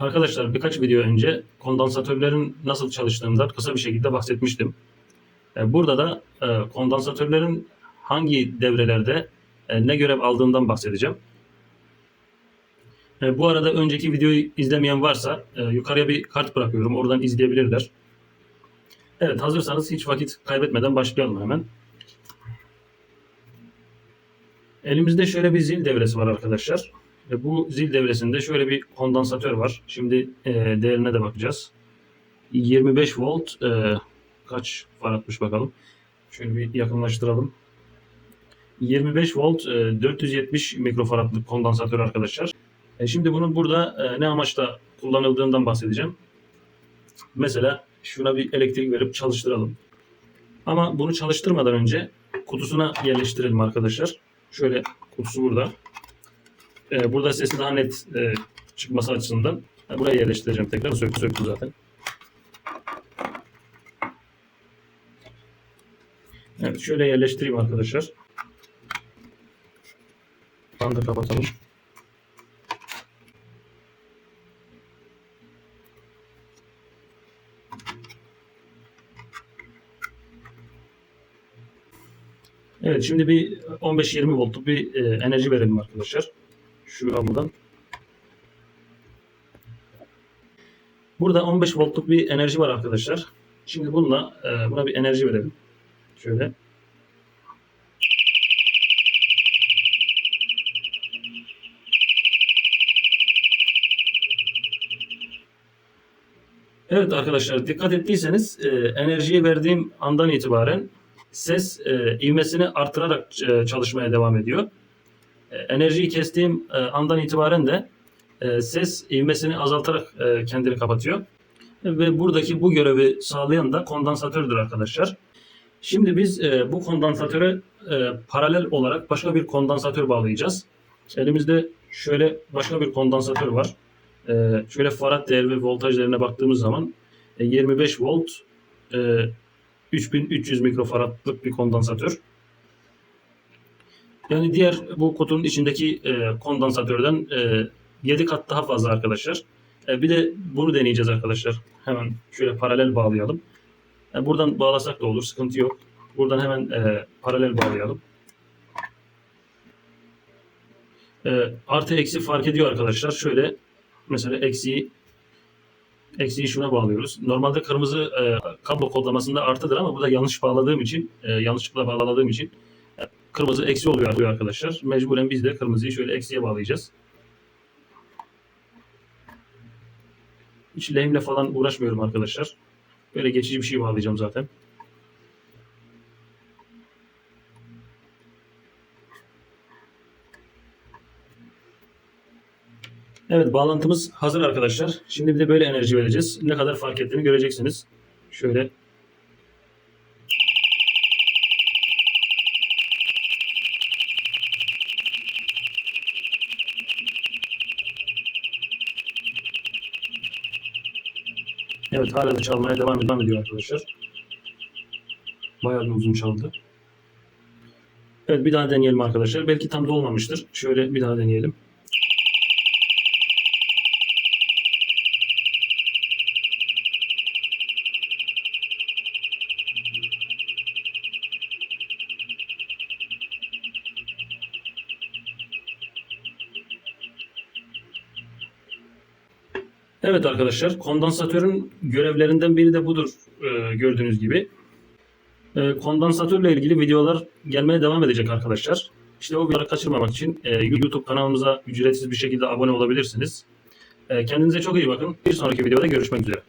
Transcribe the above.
Arkadaşlar birkaç video önce kondansatörlerin nasıl çalıştığından kısa bir şekilde bahsetmiştim. E, Burada da e, kondansatörlerin hangi devrelerde e, ne görev aldığından bahsedeceğim. Bu arada önceki videoyu izlemeyen varsa yukarıya bir kart bırakıyorum. Oradan izleyebilirler. Evet hazırsanız hiç vakit kaybetmeden başlayalım hemen. Elimizde şöyle bir zil devresi var arkadaşlar. Ve bu zil devresinde şöyle bir kondansatör var. Şimdi e, değerine de bakacağız. 25 volt e, kaç faradmış bakalım. Şöyle bir yakınlaştıralım. 25 volt e, 470 mikrofaradlık kondansatör arkadaşlar. E, şimdi bunun burada e, ne amaçla kullanıldığından bahsedeceğim. Mesela şuna bir elektrik verip çalıştıralım. Ama bunu çalıştırmadan önce kutusuna yerleştirelim arkadaşlar. Şöyle kutusu burada. Ee, burada sesi daha net e, çıkması açısından e, buraya yerleştireceğim tekrar. Söktü söktü zaten. Evet şöyle yerleştireyim arkadaşlar. Bandı kapatalım. Evet şimdi bir 15-20 voltluk bir e, enerji verelim arkadaşlar. Şu kablodan. Burada 15 voltluk bir enerji var arkadaşlar. Şimdi bununla e, buna bir enerji verelim. Şöyle. Evet arkadaşlar dikkat ettiyseniz e, enerjiyi verdiğim andan itibaren ses e, ivmesini artırarak çalışmaya devam ediyor. E, enerjiyi kestiğim e, andan itibaren de e, ses ivmesini azaltarak kendini kapatıyor. Ve buradaki bu görevi sağlayan da kondansatördür arkadaşlar. Şimdi biz bu kondansatöre paralel olarak başka bir kondansatör bağlayacağız. Elimizde şöyle başka bir kondansatör var. Şöyle farad değer ve voltajlarına baktığımız zaman e, 25 volt e, 3300 mikrofaradlık bir kondansatör. Yani diğer bu kutunun içindeki e, kondansatörden e, 7 kat daha fazla arkadaşlar. E, bir de bunu deneyeceğiz arkadaşlar. Hemen şöyle paralel bağlayalım. E, buradan bağlasak da olur, sıkıntı yok. Buradan hemen e, paralel bağlayalım. E, artı eksi fark ediyor arkadaşlar. Şöyle mesela eksiği eksiği şuna bağlıyoruz. Normalde kırmızı e, kablo kodlamasında artıdır ama burada yanlış bağladığım için, e, yanlışlıkla bağladığım için kırmızı eksi oluyor arkadaşlar. Mecburen biz de kırmızıyı şöyle eksiye bağlayacağız. Hiç lehimle falan uğraşmıyorum arkadaşlar. Böyle geçici bir şey bağlayacağım zaten. Evet bağlantımız hazır arkadaşlar. Şimdi bir de böyle enerji vereceğiz. Ne kadar fark ettiğini göreceksiniz. Şöyle Evet hala da çalmaya devam ediyor arkadaşlar. Bayağı bir uzun çaldı. Evet bir daha deneyelim arkadaşlar. Belki tam dolmamıştır. Şöyle bir daha deneyelim. Evet arkadaşlar, kondansatörün görevlerinden biri de budur e, gördüğünüz gibi. E, kondansatörle ilgili videolar gelmeye devam edecek arkadaşlar. İşte o videoları kaçırmamak için e, YouTube kanalımıza ücretsiz bir şekilde abone olabilirsiniz. Kendinize çok iyi bakın. Bir sonraki videoda görüşmek üzere.